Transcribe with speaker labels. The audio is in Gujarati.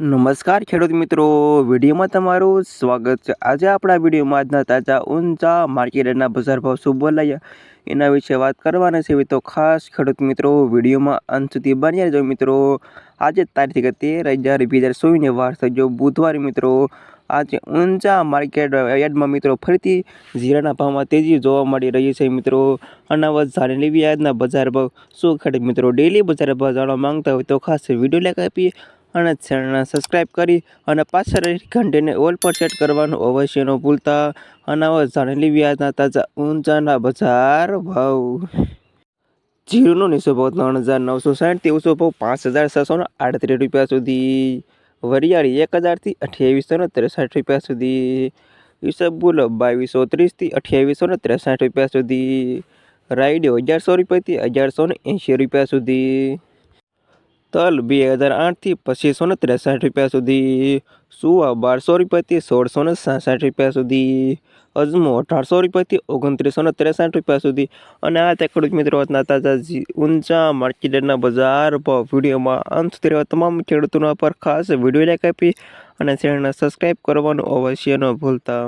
Speaker 1: નમસ્કાર ખેડૂત મિત્રો, વિડીયોમાં તમારું સ્વાગત છે. આજે આપણા વિડીયોમાં આજના તાજા ઊંચા માર્કેટના બજાર ભાવ શું બોલાયા એના વિશે વાત કરવાના છે. તો ખાસ ખેડૂત મિત્રો, વિડીયોમાં અંત સુધી બન્યા રહેજો મિત્રો. આજે તારીખ તેર હજાર બે હજાર ચોવીસને વાર થજો બુધવાર મિત્રો, આજે ઊંચા માર્કેટ યાર્ડમાં મિત્રો ફરીથી જીરાના ભાવમાં તેજી જોવા મળી રહી છે મિત્રો. અનાવત જાણી લેવી આજના બજાર ભાવ શું ખેડૂત મિત્રો ડેલી બજાર ભાવ જાણવા માંગતા હોય તો ખાસ વીડિયો લેખ આપીએ અને ચેનલને સબસ્ક્રાઈબ કરી અને પાછળ ઘંટીને ઓલ પર સેટ કરવાનું અવશ્ય ન ભૂલતા. અનાવત જાણેલી વ્યાજના તાજા ઊંચાના બજાર ભાવ. જીરોનો નીચો ભાવ ત્રણ હજાર નવસો સાઠથી ઊંચો ભાવ પાંચ હજાર છસો આડત્રીસ રૂપિયા સુધી. વરિયાળી એક હજારથી અઠ્યાવીસો ને ત્રેસઠ રૂપિયા સુધી. ઈસબગુલ બાવીસો ત્રીસથી અઠ્યાવીસો ને ત્રેસઠ રૂપિયા સુધી. રાયડો અગિયારસો રૂપિયાથી અગિયારસો ને એંશી રૂપિયા સુધી. તલ બે હજાર આઠથી પચીસો ને ત્રેસઠ રૂપિયા સુધી, સુવા બારસો રૂપિયાથી સોળસો ને સાસઠ રૂપિયા સુધી, અજમો અઢારસો રૂપિયાથી ઓગણત્રીસો ને ત્રેસઠ રૂપિયા સુધી. અને આ તે ખેડૂત મિત્રો, આજના તાજા ઊંચા માર્કેટના બજાર ભાવ વિડીયોમાં અંત સુધી તમામ ખેડૂતોના પર ખાસ વીડિયો લાઈક આપી અને ચેનલને સબસ્ક્રાઈબ કરવાનું અવશ્ય ન ભૂલતા.